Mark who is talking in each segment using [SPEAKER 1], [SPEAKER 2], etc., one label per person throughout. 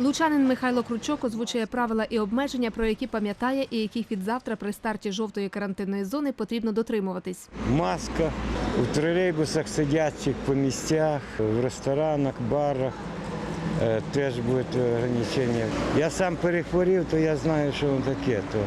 [SPEAKER 1] Лучанин Михайло Кручок озвучує правила і обмеження, про які пам'ятає і яких від завтра при старті жовтої карантинної зони потрібно дотримуватись.
[SPEAKER 2] Маска у тролейбусах сидячих по місцях, в ресторанах, барах. е, Теж будуть ограничення. Я сам перехворів, то я знаю, що воно таке. То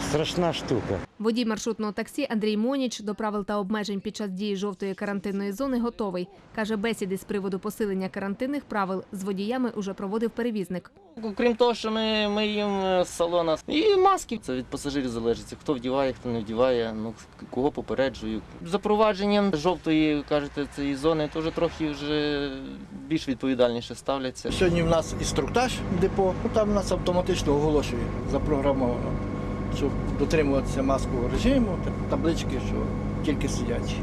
[SPEAKER 2] страшна штука.
[SPEAKER 1] Водій маршрутного таксі Андрій Моніч до правил та обмежень під час дії жовтої карантинної зони готовий. Каже, бесіди з приводу посилення карантинних правил з водіями уже проводив перевізник.
[SPEAKER 3] Крім того, що ми, ми їм е, з салона і маски. Це від пасажирів залежить. Хто вдіває, хто не вдіває, ну кого попереджую. Запровадженням жовтої, кажете, цієї зони, то вже трохи вже більш відповідальніше ставляться.
[SPEAKER 4] Сьогодні в нас інструктаж депо, ну, там нас автоматично оголошує запрограмовано, щоб дотримуватися маскового режиму, та- таблички, що тільки сидячі.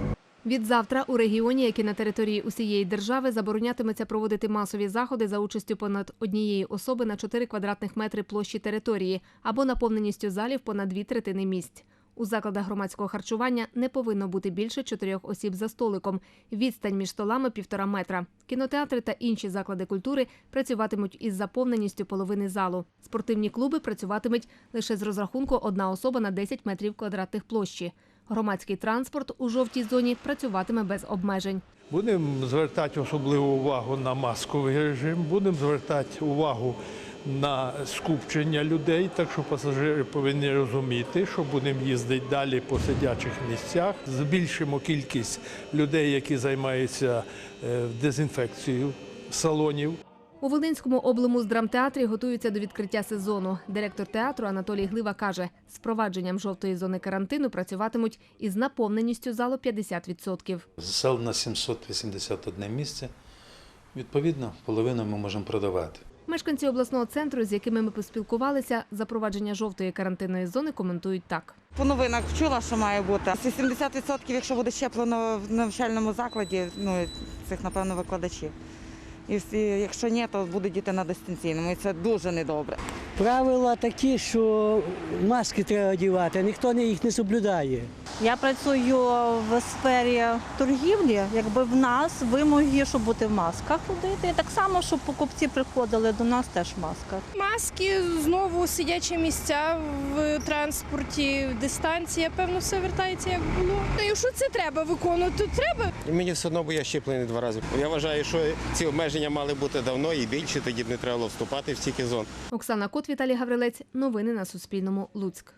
[SPEAKER 1] Від завтра у регіоні, як і на території усієї держави, заборонятиметься проводити масові заходи за участю понад однієї особи на 4 квадратних метри площі території або наповненістю залів понад дві третини місць. У закладах громадського харчування не повинно бути більше чотирьох осіб за столиком. Відстань між столами півтора метра. Кінотеатри та інші заклади культури працюватимуть із заповненістю половини залу. Спортивні клуби працюватимуть лише з розрахунку одна особа на 10 метрів квадратних площі. Громадський транспорт у жовтій зоні працюватиме без обмежень.
[SPEAKER 5] Будемо звертати особливу увагу на масковий режим, будемо звертати увагу на скупчення людей, так що пасажири повинні розуміти, що будемо їздити далі по сидячих місцях. Збільшимо кількість людей, які займаються е, дезінфекцією салонів.
[SPEAKER 1] У Волинському облому з драмтеатрі готуються до відкриття сезону. Директор театру Анатолій Глива каже, з впровадженням жовтої зони карантину працюватимуть із наповненістю залу 50%.
[SPEAKER 6] Зал на 781 місце. Відповідно, половину ми можемо продавати.
[SPEAKER 1] Мешканці обласного центру, з якими ми поспілкувалися, запровадження жовтої карантинної зони коментують так.
[SPEAKER 7] По новинах чула, що має бути. 80% якщо буде щеплено в навчальному закладі, ну цих напевно викладачів. І якщо ні, то будуть діти на дистанційному. І це дуже недобре.
[SPEAKER 8] Правила такі, що маски треба одягати, а ніхто їх не соблюдає.
[SPEAKER 9] Я працюю в сфері торгівлі. Якби в нас вимоги, щоб бути в масках ходити. І так само, щоб покупці приходили до нас теж в масках.
[SPEAKER 10] Маски, знову сидячі місця в транспорті, дистанція, певно, все вертається як було. Ну, якщо це треба виконувати, треба.
[SPEAKER 11] Мені все одно, бо я щеплений два рази. Я вважаю, що ці обмеження мали бути давно і більше, тоді б не треба вступати в стільки зон.
[SPEAKER 1] Оксана Кот, Віталій Гаврилець. Новини на Суспільному. Луцьк.